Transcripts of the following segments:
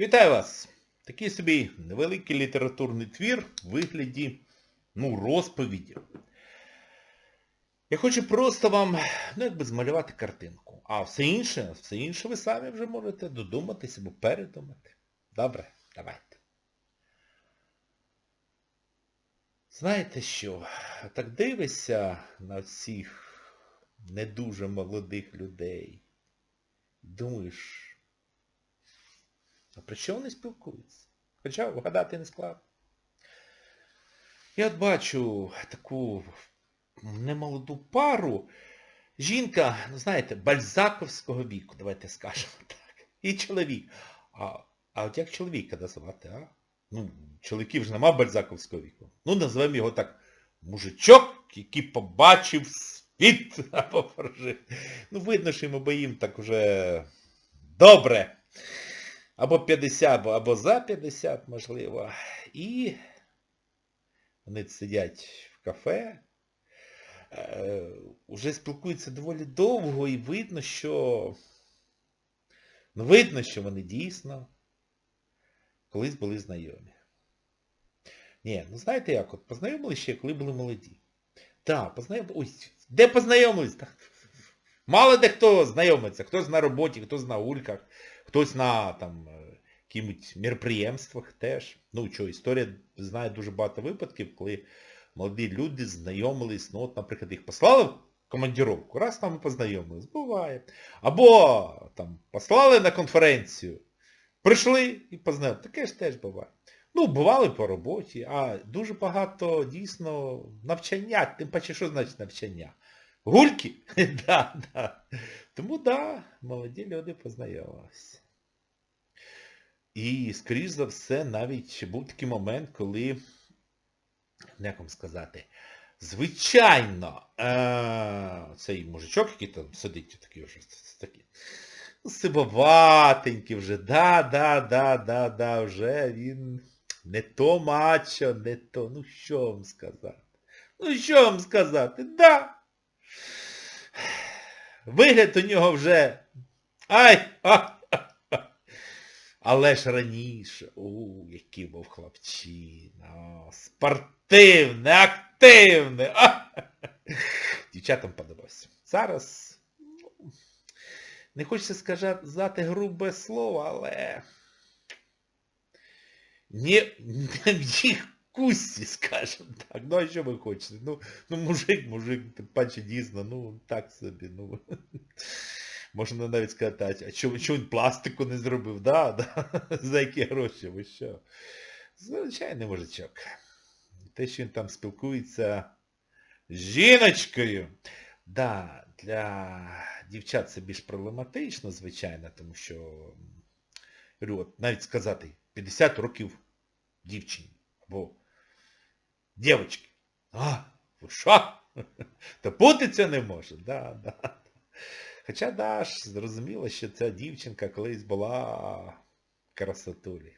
Вітаю вас! Такий собі невеликий літературний твір в вигляді, ну, розповіді. Я хочу просто вам, ну, якби змалювати картинку. А все інше, все інше ви самі вже можете додуматися або передумати. Добре, давайте. Знаєте що, так дивишся на всіх не дуже молодих людей. Думаєш, про що вони спілкуються? Хоча вгадати не складно. Я от бачу таку немолоду пару. Жінка, ну знаєте, бальзаковського віку, давайте скажемо так. І чоловік. А, а от як чоловіка назвати, а? Ну, чоловіків ж нема бальзаковського віку. Ну, називаємо його так мужичок, який побачив світ або прожив. Ну, видно, що йому боїм так уже добре. Або 50, або, за 50, можливо. І вони сидять в кафе, е, уже спілкуються доволі довго і видно, що... Ну, видно, що вони дійсно колись були знайомі. Ні, ну знаєте як, от познайомились ще, коли були молоді. Так, познайомились. Ой, де познайомились? Мало де хто знайомиться, хтось на роботі, хтось на ульках, хтось на там якимось мероприємствах теж. Ну що, історія знає дуже багато випадків, коли молоді люди знайомились, ну от, наприклад, їх послали в командіровку, раз там познайомились, буває. Або там послали на конференцію, прийшли і познайомились. Таке ж теж буває. Ну, бували по роботі, а дуже багато дійсно навчання, тим паче, що значить навчання? Гульки? да, да. Тому да, молоді люди познайомилися. І, скоріш за все, навіть був такий момент, коли, як вам сказати, звичайно, е- цей мужичок, який там сидить, такий вже такий, сивоватенький вже, да, да, да, да, да, вже він не то мачо, не то, ну що вам сказати? Ну що вам сказати? Да. Вигляд у нього вже... Ай! А! Але ж раніше, у, який був хлопчина, спортивний, активний. Дівчатам подобався. Зараз, ну, не хочеться сказати грубе слово, але не їх кусті, скажімо так. Ну а що ви хочете? Ну, ну мужик, мужик, тим паче дійсно, ну так собі, ну. Можна навіть сказати, а чому, він пластику не зробив? Да, да. За які гроші, ви що? Звичайний мужичок. Те, що він там спілкується з жіночкою. Да, для дівчат це більш проблематично, звичайно, тому що, от навіть сказати, 50 років дівчині або дівчинки. А, що? Та це не може. Да, да. Хоча Даш зрозуміло, що ця дівчинка колись була красотулі.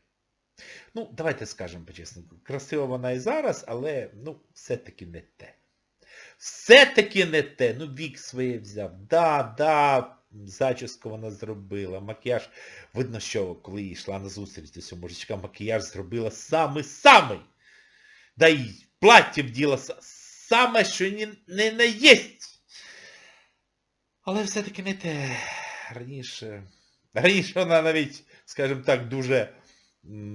Ну, давайте скажемо по-чесному, красива вона і зараз, але, ну, все-таки не те. Все-таки не те. Ну, вік своє взяв. Да, да, зачіску вона зробила. Макіяж, видно, що коли йшла на зустріч до цього мужичка, макіяж зробила самий-самий. Да й плаття вділа саме, що не, не наєсть. Але все-таки не те. Раніше. Раніше вона навіть, скажімо так, дуже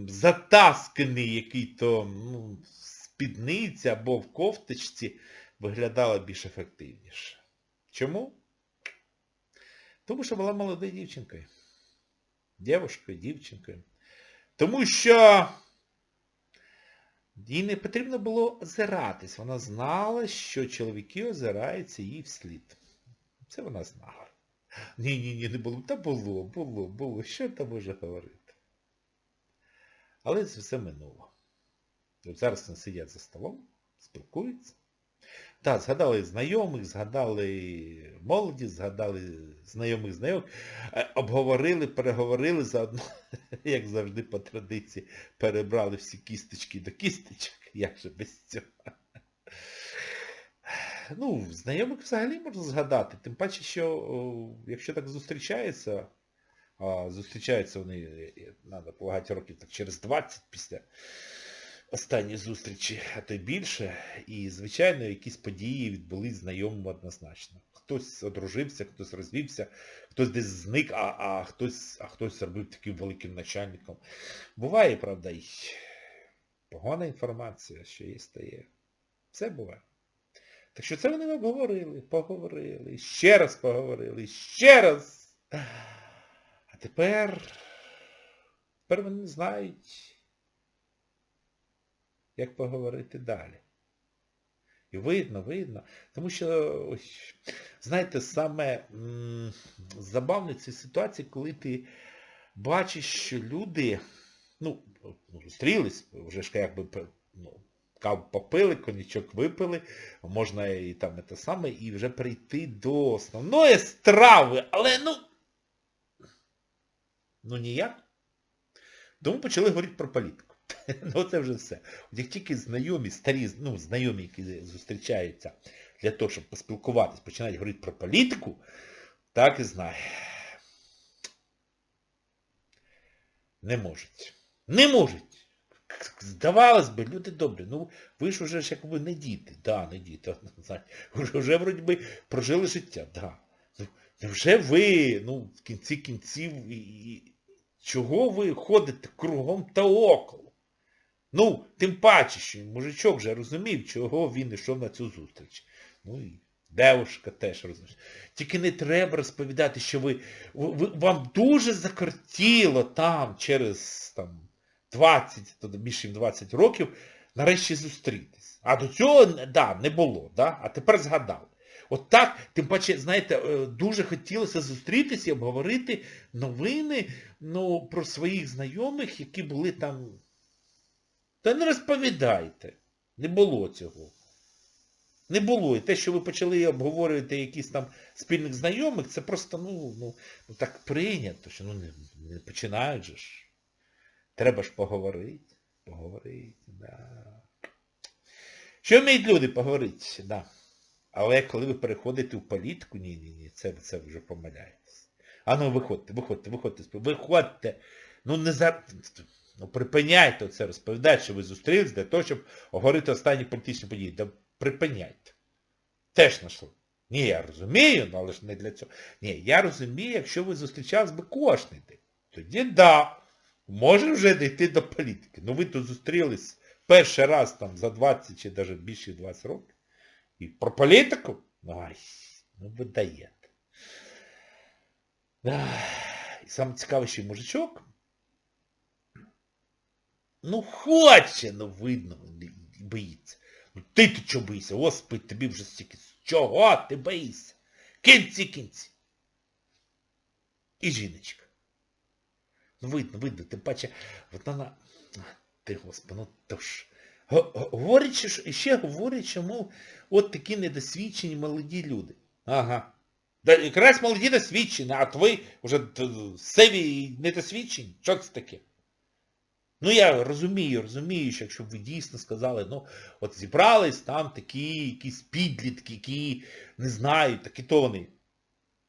затасканий який-то ну, спідниця або в кофточці виглядала більш ефективніше. Чому? Тому що була молодою дівчинкою. Дівушкою, дівчинкою. Тому що їй не потрібно було озиратись. Вона знала, що чоловіки озираються їй вслід. Це вона знала. Ні-ні-ні, не було. Та було, було, було. Що там може говорити? Але це все минуло. Зараз вони сидять за столом, спілкуються. Так, згадали знайомих, згадали молоді, згадали знайомих знайомих, обговорили, переговорили заодно, як завжди по традиції, перебрали всі кісточки до кісточок. Як же без цього? ну, знайомих взагалі можна згадати. Тим паче, що якщо так зустрічається, А зустрічаються вони, е, треба полагати років так через 20 після останньої зустрічі, а то й більше. І, звичайно, якісь події відбулись знайомим однозначно. Хтось одружився, хтось розвівся, хтось десь зник, а, а, хтось, а хтось робив таким великим начальником. Буває, правда, і погана інформація, що є стає. Все буває. Так що це вони обговорили, поговорили, ще раз поговорили, ще раз. А тепер, тепер вони не знають, як поговорити далі. І видно, видно. Тому що, ось, знаєте, саме м, забавне в цій ситуації, коли ти бачиш, що люди, ну, зустрілись, вже ж якби ну, каву попили, коньячок випили, можна і там те саме, і вже прийти до основної страви, але ну, ну ніяк. Тому почали говорити про політику. Ну це вже все. От як тільки знайомі, старі, ну, знайомі, які зустрічаються для того, щоб поспілкуватись, починають говорити про політику, так і знає. Не можуть. Не можуть. Здавалось би, люди добрі, ну ви ж уже ж як ви не діти. Да, не діти. Вже, вже вроді би прожили життя, да. Ну, невже ви, ну, в кінці кінців, і, і, чого ви ходите кругом та около? Ну, тим паче, що мужичок вже розумів, чого він йшов на цю зустріч. Ну і девушка теж розуміє. Тільки не треба розповідати, що ви, ви вам дуже закортіло там через там, 20, то більше ніж 20 років, нарешті зустрітись. А до цього, да, не було, да? а тепер згадав. От так, тим паче, знаєте, е, дуже хотілося зустрітися і обговорити новини ну, про своїх знайомих, які були там. Та не розповідайте. Не було цього. Не було. І те, що ви почали обговорювати якісь там спільних знайомих, це просто, ну, ну, ну так прийнято, що ну, не, не починають же ж. Треба ж поговорити. Поговорити, да. Що вміють люди поговорити, да. Але коли ви переходите в політику, ні-ні-ні, це, це вже помиляєтесь. А ну виходьте, виходьте, виходьте, виходьте. Ну не за... Ну припиняйте це розповідати, що ви зустрілись для того, щоб оговорити останні політичні події. Да припиняйте. Теж знайшли. Ні, я розумію, але ж не для цього. Ні, я розумію, якщо ви зустрічались би кожний день. Тоді да, може вже дійти до політики. Ну ви тут зустрілись перший раз там за 20 чи навіть більше 20 років. І про політику? Ай, ну ви даєте. І саме цікавий ще мужичок. Ну хоче, ну видно, боїться. Ну ти ти чого боїшся? Господи, тобі вже стільки. Чого ти боїшся? Кінці, кінці. І жіночка. Ну видно, видно, тим паче, от вона... Ти, Господи, ну то ж. Говорить, ще говорять, мов, от такі недосвідчені молоді люди. Ага. Да, якраз молоді досвідчені, а ви вже сиві недосвідчені. Що це таке? Ну я розумію, розумію, що якщо б ви дійсно сказали, ну, от зібрались там такі якісь підлітки, які не знають, такі то вони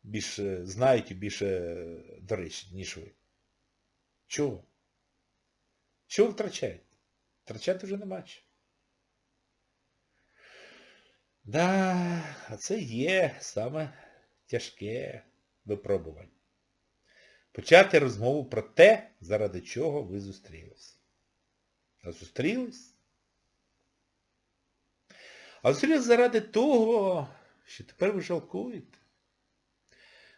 більше знають і більше доречні, ніж ви. Чого? Чого втрачаєте? Втрачати вже нема чого. Да, а це є саме тяжке випробування. Почати розмову про те, заради чого ви зустрілись. А зустрілись? А зустрілись заради того, що тепер ви жалкуєте.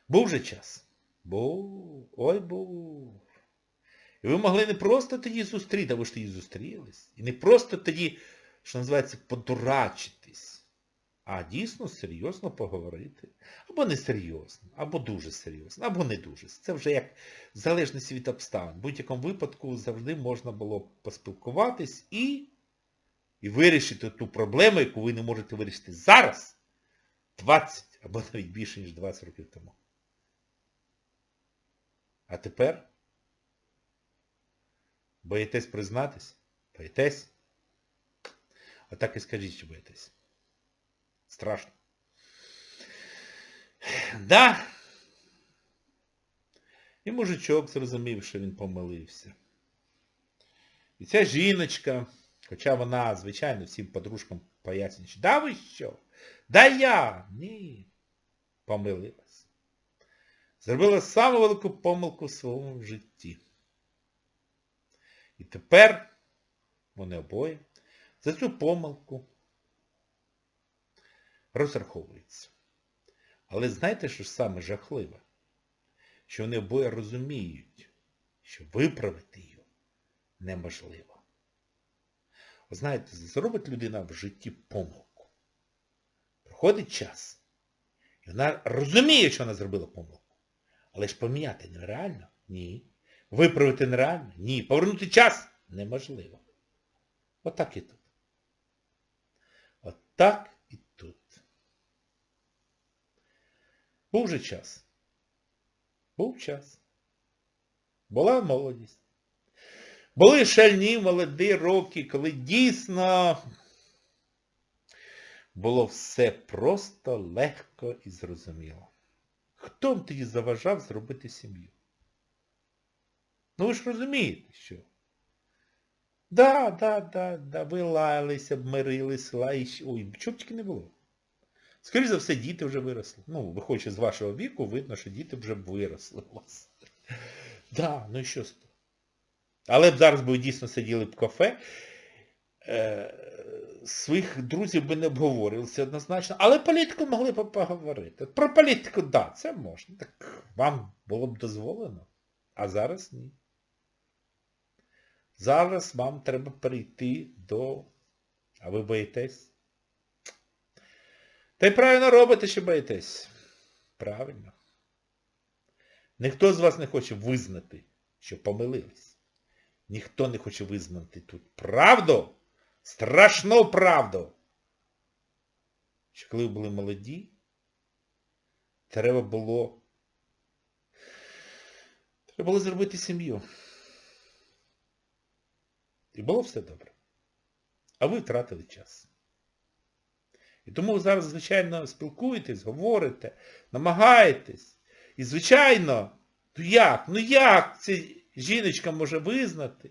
Був же час. Був. Ой був. І ви могли не просто тоді зустріти, а ви ж тоді зустрілись. І не просто тоді, що називається, подурачитись, а дійсно серйозно поговорити. Або не серйозно, або дуже серйозно, або не дуже. Це вже як в залежності від обставин. В будь-якому випадку завжди можна було поспілкуватись і, і вирішити ту проблему, яку ви не можете вирішити зараз, 20 або навіть більше, ніж 20 років тому. А тепер боїтесь признатись? Боїтесь? Отак і скажіть, що боїтесь. Страшно. Да. І мужичок зрозумів, що він помилився. І ця жіночка, хоча вона, звичайно, всім подружкам пояснює, що да ви що? Да я! Ні. Помилилась. Зробила саму велику помилку в своєму житті. І тепер вони обоє за цю помилку розраховуються. Але знаєте, що саме жахливе? Що вони обоє розуміють, що виправити її неможливо. Ви знаєте, зробить людина в житті помилку. Проходить час. І вона розуміє, що вона зробила помилку. Але ж поміняти нереально? Ні. Виправити нереально? Ні. Повернути час неможливо. Отак і тут. Отак і тут. Був же час. Був час. Була молодість. Були шальні молоді роки, коли дійсно було все просто легко і зрозуміло. Хто б тоді заважав зробити сім'ю? Ну ви ж розумієте, що? Да, да, да, да, ви лаялися, мирились, лаїш. Ой, чого б тільки не було. Скоріше за все, діти вже виросли. Ну, виходячи з вашого віку, видно, що діти вже виросли у вас. Да, ну і що з того? Але б зараз би дійсно сиділи б в кафе, е, своїх друзів би не обговорилися однозначно, але політику могли б поговорити. Про політику, так, да, це можна. Так вам було б дозволено. А зараз ні. Зараз вам треба перейти до... А ви боїтесь? Та й правильно робите, що боїтесь. Правильно. Ніхто з вас не хоче визнати, що помилились. Ніхто не хоче визнати тут правду, страшну правду. Що коли ви були молоді, треба було треба було зробити сім'ю. І було все добре. А ви втратили час. І тому ви зараз, звичайно, спілкуєтесь, говорите, намагаєтесь. І, звичайно, ну як, ну як ця жіночка може визнати,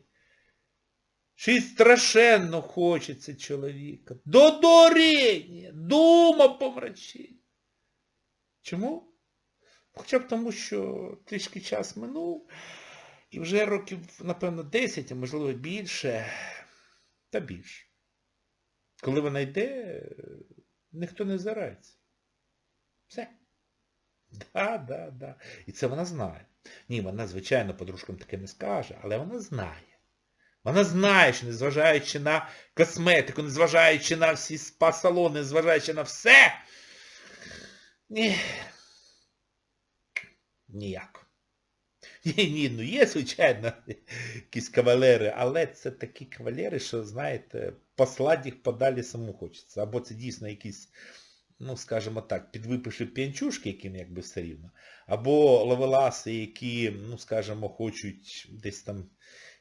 що їй страшенно хочеться чоловіка. До доріння, дума помрачить. Чому? Хоча б тому, що трішки час минув, і вже років, напевно, 10, а можливо більше, та більше. Коли вона йде, ніхто не зарається. Все. Да, да, да. І це вона знає. Ні, вона, звичайно, подружкам таке не скаже, але вона знає. Вона знає, що незважаючи на косметику, незважаючи на всі спа-салони, незважаючи на все, ні. Ніяк. Ні, ні, ну є, звичайно, якісь кавалери, але це такі кавалери, що, знаєте, послати їх подалі самому хочеться. Або це дійсно якісь, ну, скажімо так, підвипивши п'янчушки, яким якби все рівно, або ловеласи, які, ну, скажімо, хочуть десь там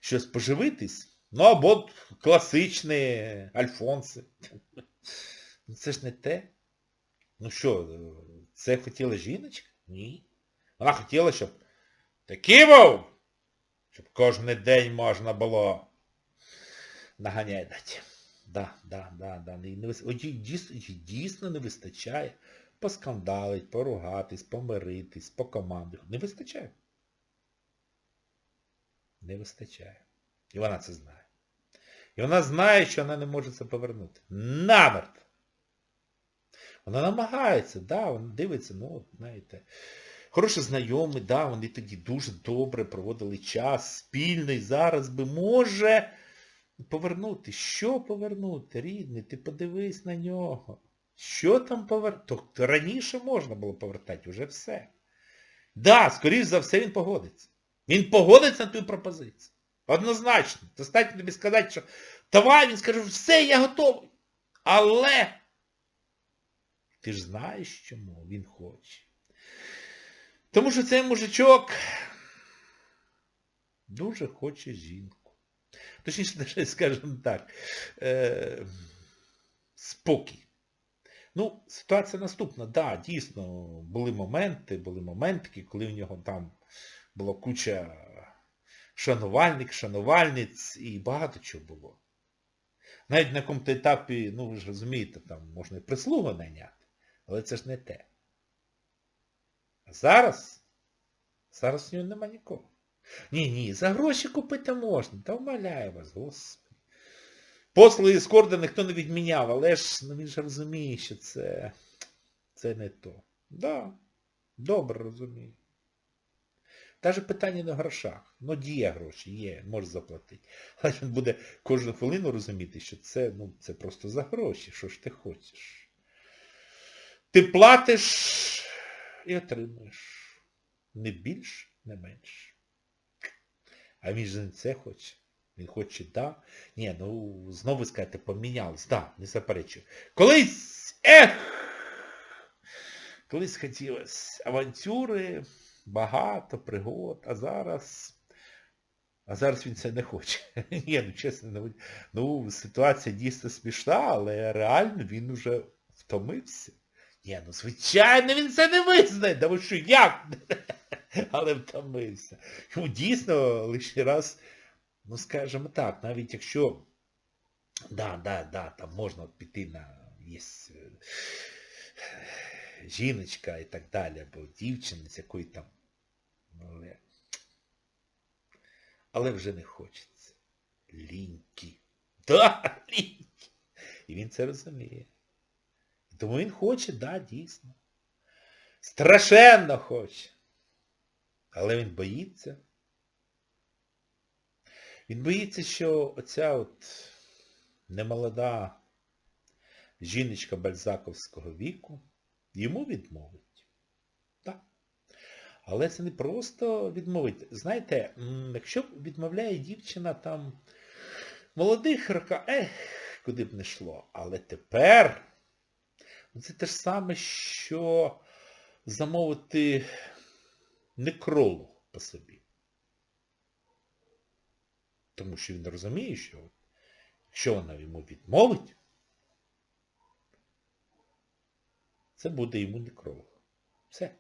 щось поживитись, ну, або класичні альфонси. Ну, Це ж не те. Ну що, це хотіла жіночка? Ні. Вона хотіла, щоб такий був, щоб кожен день можна було наганяти. Да, да, да, да. Не, вис- дійсно не вистачає поскандалить, поругатись, помиритись, покомандувати. Не вистачає. Не вистачає. І вона це знає. І вона знає, що вона не може це повернути. Намертво. Вона намагається, да, вона дивиться, ну, знаєте, хороші знайомі, да, вони тоді дуже добре проводили час, спільний, зараз би може повернути. Що повернути, рідний? Ти подивись на нього. Що там повернути? То раніше можна було повертати, вже все. Да, скоріш за все він погодиться. Він погодиться на твою пропозицію. Однозначно. Достатньо тобі сказати, що давай, він скаже, все, я готовий. Але ти ж знаєш, чому він хоче. Тому що цей мужичок дуже хоче жінку. Точніше, навіть, скажімо так, е, спокій. Ну, ситуація наступна. Так, да, дійсно, були моменти, були моментики, коли в нього там Було куча шанувальник, шанувальниць і багато чого було. Навіть на якому-то етапі, ну ви ж розумієте, там можна і прислугу найняти, але це ж не те. А зараз, зараз в нього нема нікого. Ні, ні, за гроші купити можна, та вмаляю вас, господи. Послуги скорда ніхто не відміняв, але ж ну, він ж розуміє, що це, це не то. Да, добре розумію. Даже питання не в грошах. Ну, є гроші, є, може заплатити. Але він буде кожну хвилину розуміти, що це, ну, це просто за гроші, що ж ти хочеш. Ти платиш і отримуєш. Не більш, не менше. А він же не це хоче. Він хоче, да. Ні, ну, знову скажете, помінялось. Да, не заперечую. Колись, ех! Колись хотілося авантюри, багато пригод, а зараз... А зараз він це не хоче. Ні, ну чесно, ну, ну ситуація дійсно смішна, але реально він уже втомився. Ні, ну звичайно, він це не визнає. Да ви що, як? Але втомився. Йому дійсно лише раз, ну скажімо так, навіть якщо... Да, да, да, там можна піти на є е, жіночка і так далі, або дівчина, з якої там. Але, але вже не хочеться. Лінькі. Да, лінькі. І він це розуміє. Тому він хоче, да, дійсно. Страшенно хоче. Але він боїться. Він боїться, що оця от немолода жіночка бальзаковського віку йому відмовить. Так. Але це не просто відмовить. Знаєте, якщо відмовляє дівчина там молодих роках, ех, куди б не йшло. Але тепер ну, це те ж саме, що замовити некролог по собі. Тому що він розуміє, що якщо вона йому відмовить, це буде йому некролог. Все.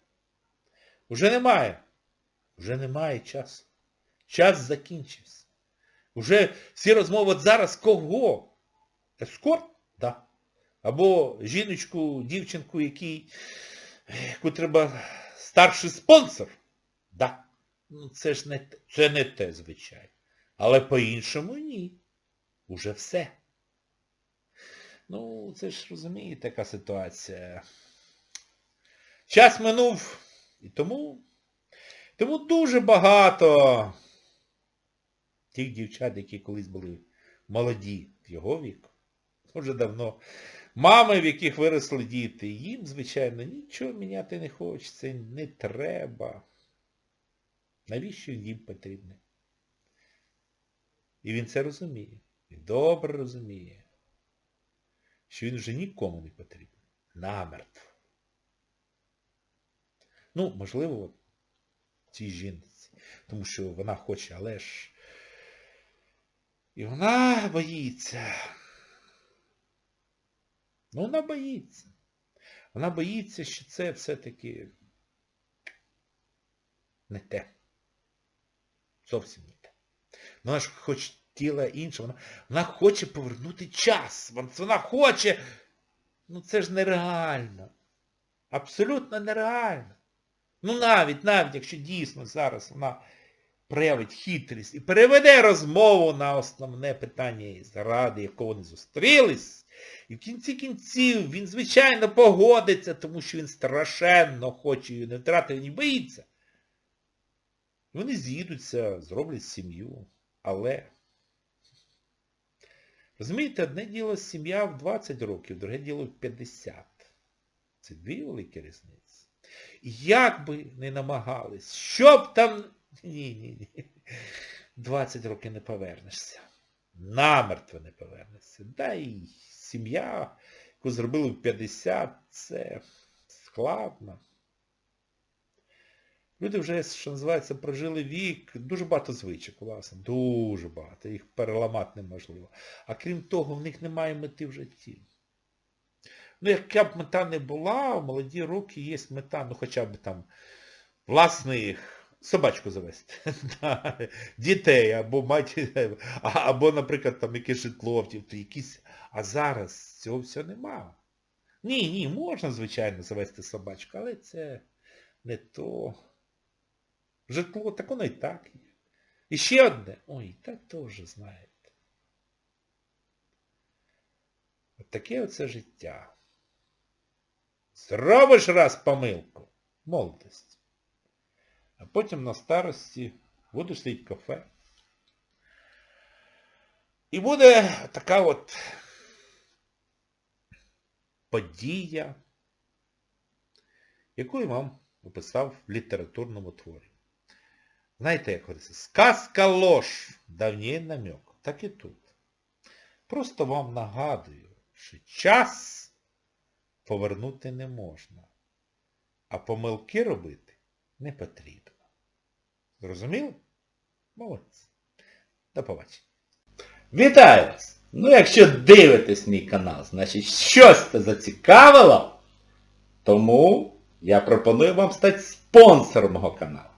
Уже немає. Уже немає часу. Час закінчився. Уже всі розмови зараз кого? Ескорт? Да. Або жіночку, дівчинку, якій, яку треба старший спонсор. Да. Ну це ж не це не те, звичайно. Але по-іншому ні. Уже все. Ну, це ж розумієте, така ситуація. Час минув. І тому, тому дуже багато тих дівчат, які колись були молоді в його віку, вже давно, мами, в яких виросли діти, їм, звичайно, нічого міняти не хочеться, не треба. Навіщо їм потрібне? І він це розуміє. Він добре розуміє, що він вже нікому не потрібен. Намертво. Ну, можливо, цій жінці. Тому що вона хоче, але ж... І вона боїться. Ну, вона боїться. Вона боїться, що це все-таки не те. Зовсім. Ну, вона ж хотіла інше. Вона, вона хоче повернути час. Вона, хоче. Ну це ж нереально. Абсолютно нереально. Ну навіть, навіть, якщо дійсно зараз вона проявить хитрість і переведе розмову на основне питання, заради якого вони зустрілись, і в кінці кінців він, звичайно, погодиться, тому що він страшенно хоче її не втратити, не боїться. Вони з'їдуться, зроблять сім'ю. Але, розумієте, одне діло сім'я в 20 років, друге діло в 50. Це дві великі різниці. І як би не намагались, щоб там... Ні-ні-ні. 20 років не повернешся. Намертво не повернешся. Да і сім'я, яку зробили в 50, це складно. Люди вже, що називається, прожили вік, дуже багато звичок, власне, дуже багато. Їх переламати неможливо. А крім того, в них немає мети в житті. Ну, яка б мета не була, в молоді роки є мета, ну хоча б там власних собачку завести. Дітей, або мать, або, наприклад, там якесь житло, якісь. А зараз цього всього нема. Ні, ні, можна, звичайно, завести собачку, але це не то. Житло, так воно і так є. І ще одне. Ой, та теж, знаєте. От таке оце життя. Зробиш раз помилку. Молодость. А потім на старості будеш сидіти кафе. І буде така от подія, яку я вам описав в літературному творі. Знаєте, як говориться, сказка лож, давній намек. Так і тут. Просто вам нагадую, що час повернути не можна, а помилки робити не потрібно. Зрозуміло? Молодці. До побачення. Вітаю вас! Ну, якщо дивитесь мій канал, значить щось це зацікавило, тому я пропоную вам стати спонсором мого каналу.